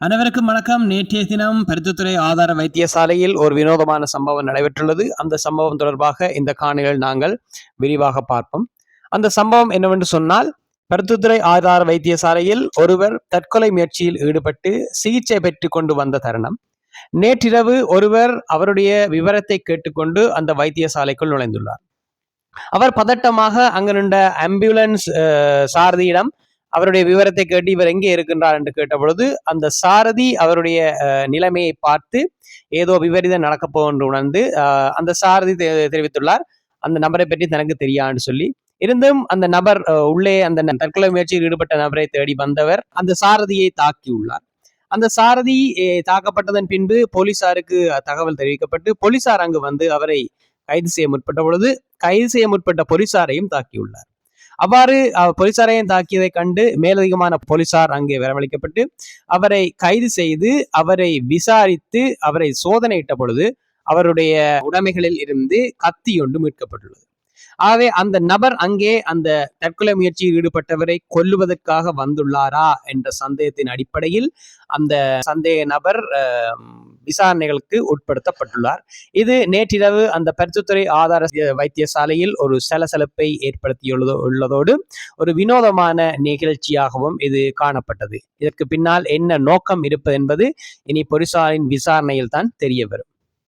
அனைவருக்கும் வணக்கம். நேற்றைய தினம் பருத்தித்துறை ஆதார வைத்தியசாலையில் ஒரு வினோதமான சம்பவம் நடைபெற்றுள்ளது. அந்த சம்பவம் தொடர்பாக இந்த காணிகள் நாங்கள் விரிவாக பார்ப்போம். அந்த சம்பவம் என்னவென்று சொன்னால் பருத்தித்துறை ஆதார வைத்தியசாலையில் ஒருவர் தற்கொலை முயற்சியில் ஈடுபட்டு சிகிச்சை பெற்று கொண்டு வந்த தருணம். நேற்றிரவு ஒருவர் அவருடைய விவரத்தை கேட்டுக்கொண்டு அந்த வைத்தியசாலைக்குள் நுழைந்துள்ளார். அவர் பதட்டமாக அங்கு நின்ற ஆம்புலன்ஸ் அஹ், சாரதியிடம் அவருடைய விவரத்தை கேட்டு இவர் எங்கே இருக்கின்றார் என்று கேட்ட பொழுது அந்த சாரதி அவருடைய நிலைமையை பார்த்து ஏதோ விபரீதம் நடக்கப் என்று உணர்ந்து அஹ், அந்த சாரதி தெ- தெரிவித்துள்ளார். அந்த நபரை பற்றி தனக்கு தெரியான்னு சொல்லி. இருந்தும் அந்த நபர் உள்ளே அந்த தற்கொலை முயற்சியில் ஈடுபட்ட நபரை தேடி வந்தவர் அந்த சாரதியை தாக்கியுள்ளார். அந்த சாரதி தாக்கப்பட்டதன் பின்பு போலீசாருக்கு தகவல் தெரிவிக்கப்பட்டு போலீசார் அங்கு வந்து அவரை கைது செய்ய முற்பட்ட பொழுது கைது செய்ய முற்பட்ட போலீசாரையும் தாக்கியுள்ளார். அவ்வாறு போலீசாரையும் தாக்கியதை கண்டு மேலதிகமான போலீசார் அங்கே வரவழைக்கப்பட்டு அவரை கைது செய்து அவரை விசாரித்து அவரை சோதனையிட்ட பொழுது அவருடைய உடைமைகளில் இருந்து கத்தி ஒன்று மீட்கப்பட்டுள்ளது. ஆகவே அந்த நபர் அங்கே அந்த தற்கொலை முயற்சியில் ஈடுபட்டவரை கொல்லுவதற்காக வந்துள்ளாரா என்ற சந்தேகத்தின் அடிப்படையில் அந்த சந்தேக நபர் அஹ், விசாரணைகளுக்கு உட்படுத்தப்பட்டுள்ளார். இது நேற்றிரவு அந்த பரிசுத்துறை ஆதார வைத்தியசாலையில் ஒரு சலசலப்பை ஏற்படுத்தியுள்ளதோ உள்ளதோடு ஒரு வினோதமான நிகழ்ச்சியாகவும் இது காணப்பட்டது. இதற்கு பின்னால் என்ன நோக்கம் இருப்பது என்பது இனி போலீசாரின் விசாரணையில் தான் தெரிய வரும்